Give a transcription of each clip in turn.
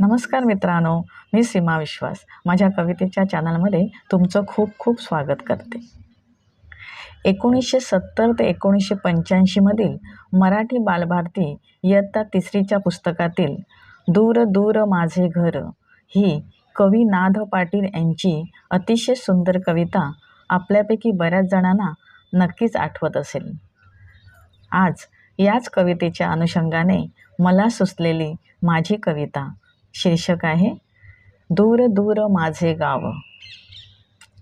नमस्कार मित्रांनो मी सीमा विश्वास. माझ्या कवितेच्या चॅनलमध्ये तुमचं खूप खूप स्वागत करते. एकोणीसशे सत्तर ते एकोणीसशे पंच्याऐंशीमधील मराठी बालभारती इयत्ता तिसरीच्या पुस्तकातील दूर दूर माझे घर ही कवी नाथ पाटील यांची अतिशय सुंदर कविता आपल्यापैकी बऱ्याच जणांना नक्कीच आठवत असेल. आज याच कवितेच्या अनुषंगाने मला सुचलेली माझी कविता शीर्षक आहे दूर दूर माझे गाव.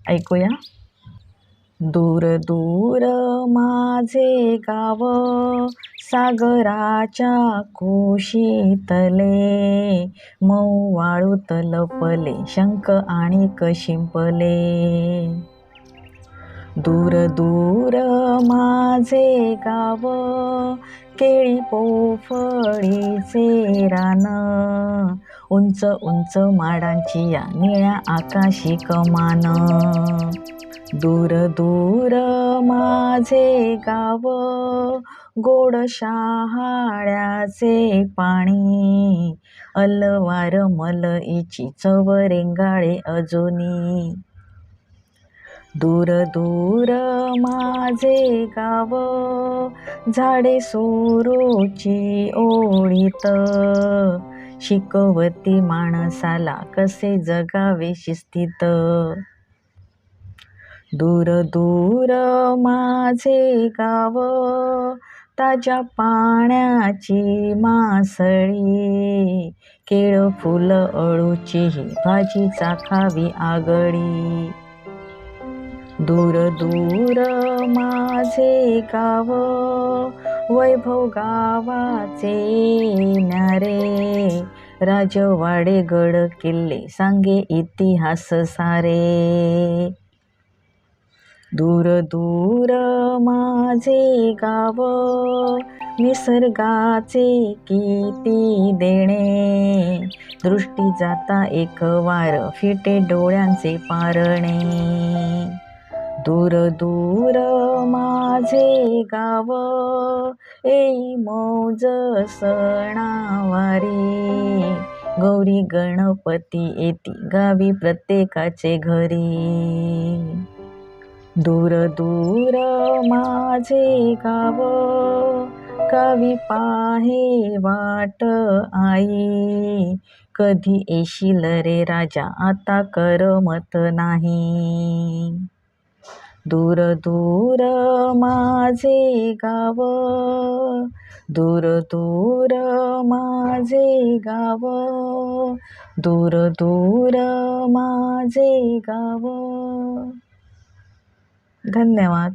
ऐकूया. दूर दूर माझे गाव सागराच्या कुशीतले मऊ वाळूत लपले शंख आणि कशिंपले. दूर दूर माझे गाव केळी पोफळीचे रान उंच उंच माडांची या निळ्या आकाशी कमान. दूर दूर माझे गाव गोड शहाळ्याचे पाणी. अलवार मलईची चव रेंगाळे अजूनी. दूर दूर माझे गाव झाडे सोरोची ओळीत शिकवती माणसाला कसे जगावे शिस्तीत? दूर दूर माझे गाव ताज्या पाण्याची मासळी. केळ फुल अळूची भाजी चाखावी आगळी. दूर दूर माझे गाव वैभव गावाचे नारे. राजवाडे गड किल्ले सांगे इतिहास सारे. दूर दूर माझे गाव निसर्गाचे किती देणे. दृष्टी जाता एक वार फिटे डोळ्यांचे पारणे. दूर दूर माझे गाव ए मौज सणावारी. गौरी गणपती येती गावी प्रत्येकाचे घरी. दूर दूर माझे गाव गावी पाहे वाट आई. कधी येशील रे राजा आता करमत नाही. दूर दूर माझे गाव दूर दूर माझे गाव दूर दूर माझे गाव. धन्यवाद.